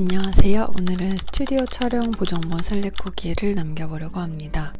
안녕하세요. 오늘은 스튜디오 촬영 보정본 셀렉 후기를 남겨보려고 합니다.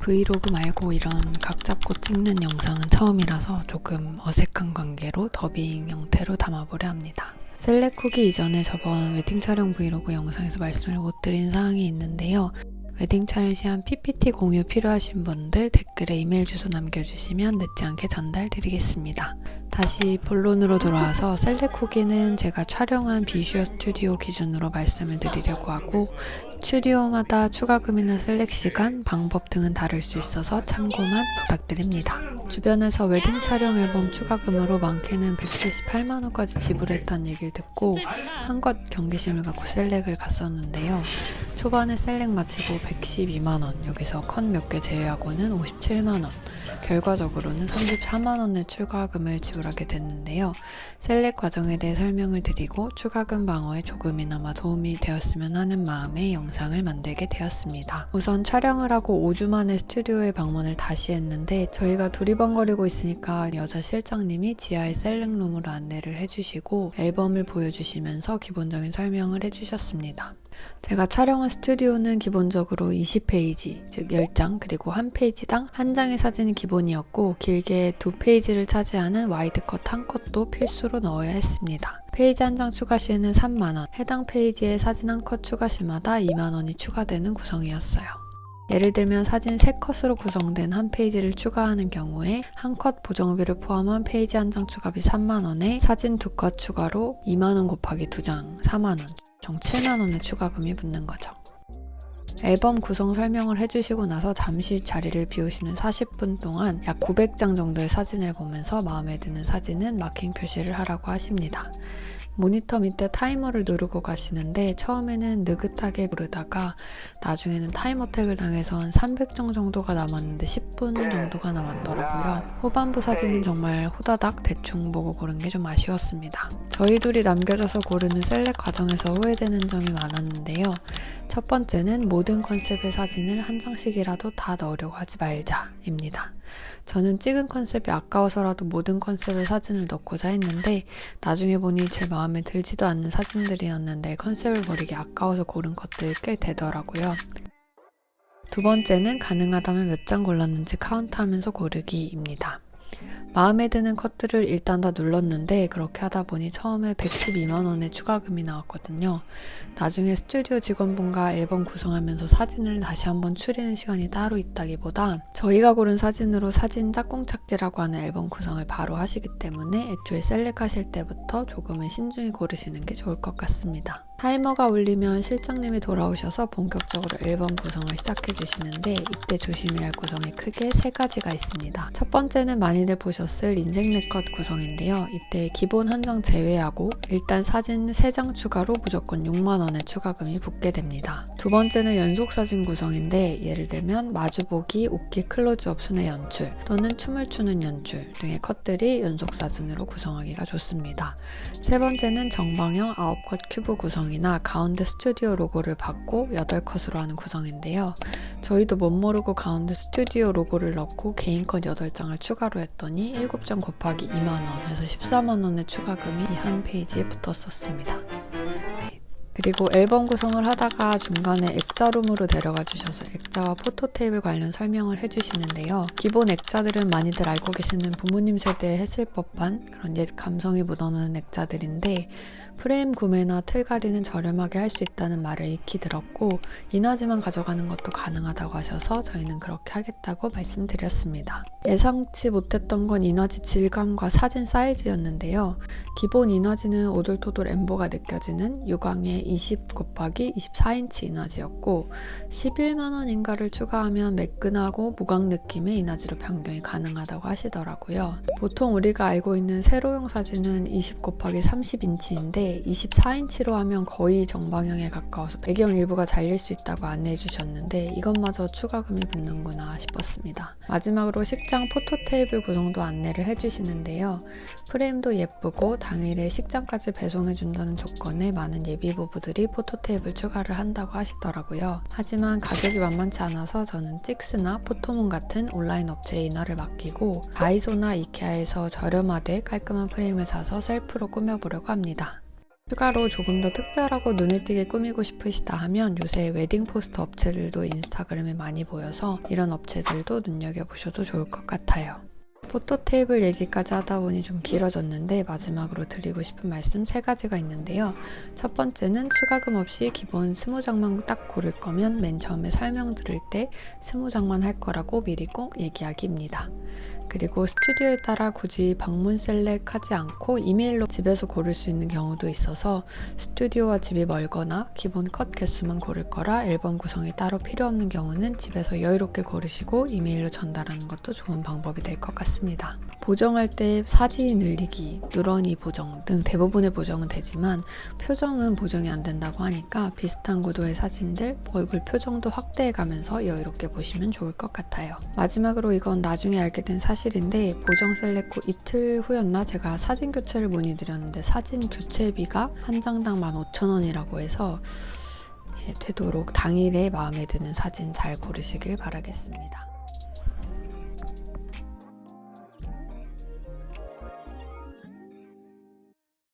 브이로그 말고 이런 각 잡고 찍는 영상은 처음이라서 조금 어색한 관계로 더빙 형태로 담아보려 합니다. 셀렉 후기 이전에 저번 웨딩 촬영 브이로그 영상에서 말씀을 못 드린 사항이 있는데요. 웨딩 촬영 시한 PPT 공유 필요하신 분들 댓글에 이메일 주소 남겨주시면 늦지 않게 전달드리겠습니다. 다시 본론으로 돌아와서 셀렉 후기는 제가 촬영한 비주얼 스튜디오 기준으로 말씀을 드리려고 하고 스튜디오마다 추가금이나 셀렉 시간, 방법 등은 다를 수 있어서 참고만 부탁드립니다. 주변에서 웨딩 촬영 앨범 추가금으로 많게는 178만원까지 지불했다는 얘기를 듣고 한껏 경계심을 갖고 셀렉을 갔었는데요. 초반에 셀렉 마치고 112만원, 여기서 컷 몇 개 제외하고는 57만원, 결과적으로는 34만원의 추가금을 지불 하게 됐는데요. 셀렉 과정에 대해 설명을 드리고 추가금 방어에 조금이나마 도움이 되었으면 하는 마음에 영상을 만들게 되었습니다. 우선 촬영을 하고 5주 만에 스튜디오에 방문을 다시 했는데 저희가 두리번거리고 있으니까 여자 실장님이 지하의 셀렉룸으로 안내를 해주시고 앨범을 보여주시면서 기본적인 설명을 해주셨습니다. 제가 촬영한 스튜디오는 기본적으로 20페이지, 즉 10장, 그리고 한 페이지당 한 장의 사진이 기본이었고, 길게 두 페이지를 차지하는 와이드컷 한 컷도 필수로 넣어야 했습니다. 페이지 한 장 추가 시에는 3만원, 해당 페이지에 사진 한 컷 추가 시마다 2만원이 추가되는 구성이었어요. 예를 들면 사진 3컷으로 구성된 한 페이지를 추가하는 경우에 한 컷 보정비를 포함한 페이지 한 장 추가비 3만원에 사진 두컷 추가로 2만원 곱하기 2장 4만원, 총 7만원의 추가금이 붙는 거죠. 앨범 구성 설명을 해주시고 나서 잠시 자리를 비우시는 40분 동안 약 900장 정도의 사진을 보면서 마음에 드는 사진은 마킹 표시를 하라고 하십니다. 모니터 밑에 타이머를 누르고 가시는데 처음에는 느긋하게 부르다가 나중에는 타이머 택을 당해서 한 300장 정도가 남았는데 10분 정도가 남았더라고요. 후반부 사진은 정말 호다닥 대충 보고 고른 게 좀 아쉬웠습니다. 저희 둘이 남겨져서 고르는 셀렉 과정에서 후회되는 점이 많았는데요. 첫 번째는 모든 컨셉의 사진을 한 장씩이라도 다 넣으려고 하지 말자입니다. 저는 찍은 컨셉이 아까워서라도 모든 컨셉의 사진을 넣고자 했는데 나중에 보니 제 마음에 들지도 않는 사진들이었는데 컨셉을 버리기 아까워서 고른 것들이 꽤 되더라고요. 두 번째는 가능하다면 몇 장 골랐는지 카운트하면서 고르기입니다. 마음에 드는 컷들을 일단 다 눌렀는데 그렇게 하다 보니 처음에 112만 원의 추가금이 나왔거든요. 나중에 스튜디오 직원분과 앨범 구성하면서 사진을 다시 한번 추리는 시간이 따로 있다기보다 저희가 고른 사진으로 사진 짝꿍 찾기라고 하는 앨범 구성을 바로 하시기 때문에 애초에 셀렉하실 때부터 조금은 신중히 고르시는 게 좋을 것 같습니다. 타이머가 울리면 실장님이 돌아오셔서 본격적으로 앨범 구성을 시작해 주시는데 이때 조심해야 할 구성이 크게 세 가지가 있습니다. 첫 번째는 많이들 보셨 을 인생 네컷 구성인데요. 이때 기본 한 장 제외하고 일단 사진 3장 추가로 무조건 6만원의 추가금이 붙게 됩니다. 두 번째는 연속 사진 구성인데 예를 들면 마주보기, 웃기, 클로즈업 순의 연출 또는 춤을 추는 연출 등의 컷들이 연속 사진으로 구성하기가 좋습니다. 세 번째는 정방형 9컷 큐브 구성 구성이나 가운데 스튜디오 로고를 받고 8컷으로 하는 구성인데요. 저희도 못 모르고 가운데 스튜디오 로고를 넣고 개인 컷 8장을 추가로 했더니 7장 곱하기 2만원 해서 14만원의 추가금이 한 페이지에 붙었었습니다. 네. 그리고 앨범 구성을 하다가 중간에 액자룸으로 데려가 주셔서 액자와 포토 테이블 관련 설명을 해주시는데요. 기본 액자들은 많이들 알고 계시는 부모님 세대에 했을 법한 그런 옛 감성이 묻어나는 액자들인데 프레임 구매나 틀 가리는 저렴하게 할 수 있다는 말을 익히 들었고 인화지만 가져가는 것도 가능하다고 하셔서 저희는 그렇게 하겠다고 말씀드렸습니다. 예상치 못했던 건 인화지 질감과 사진 사이즈였는데요. 기본 인화지는 오돌토돌 엠보가 느껴지는 유광의 20 곱하기 24인치 인화지였고 11만원인가를 추가하면 매끈하고 무광 느낌의 인화지로 변경이 가능하다고 하시더라고요. 보통 우리가 알고 있는 세로용 사진은 20 곱하기 30인치인데 24인치로 하면 거의 정방향에 가까워서 배경 일부가 잘릴 수 있다고 안내해 주셨는데 이것마저 추가금이 붙는구나 싶었습니다. 마지막으로 식장 포토 테이블 구성도 안내를 해주시는데요. 프레임도 예쁘고 당일에 식장까지 배송해 준다는 조건에 많은 예비 부 부들이 포토 테이블 추가를 한다고 하시더라고요. 하지만 가격이 만만치 않아서 저는 찍스나 포토문 같은 온라인 업체에 인화를 맡기고 다이소나 이케아에서 저렴하되 깔끔한 프레임을 사서 셀프로 꾸며보려고 합니다. 추가로 조금 더 특별하고 눈에 띄게 꾸미고 싶으시다 하면 요새 웨딩 포스터 업체들도 인스타그램에 많이 보여서 이런 업체들도 눈여겨보셔도 좋을 것 같아요. 포토 테이블 얘기까지 하다 보니 좀 길어졌는데 마지막으로 드리고 싶은 말씀 세 가지가 있는데요. 첫 번째는 추가금 없이 기본 20장만 딱 고를 거면 맨 처음에 설명 들을 때 20장만 할 거라고 미리 꼭 얘기하기입니다. 그리고 스튜디오에 따라 굳이 방문 셀렉하지 않고 이메일로 집에서 고를 수 있는 경우도 있어서 스튜디오와 집이 멀거나 기본 컷 개수만 고를 거라 앨범 구성이 따로 필요 없는 경우는 집에서 여유롭게 고르시고 이메일로 전달하는 것도 좋은 방법이 될 것 같습니다. 보정할 때 사진 늘리기, 누런이 보정 등 대부분의 보정은 되지만 표정은 보정이 안 된다고 하니까 비슷한 구도의 사진들 얼굴 표정도 확대해 가면서 여유롭게 보시면 좋을 것 같아요. 마지막으로 이건 나중에 알게 된 사실 인데 보정 셀렉 후 이틀 후였나 제가 사진 교체를 문의드렸는데 사진 교체비가 한 장당 15,000원이라고 해서 예, 되도록 당일에 마음에 드는 사진 잘 고르시길 바라겠습니다.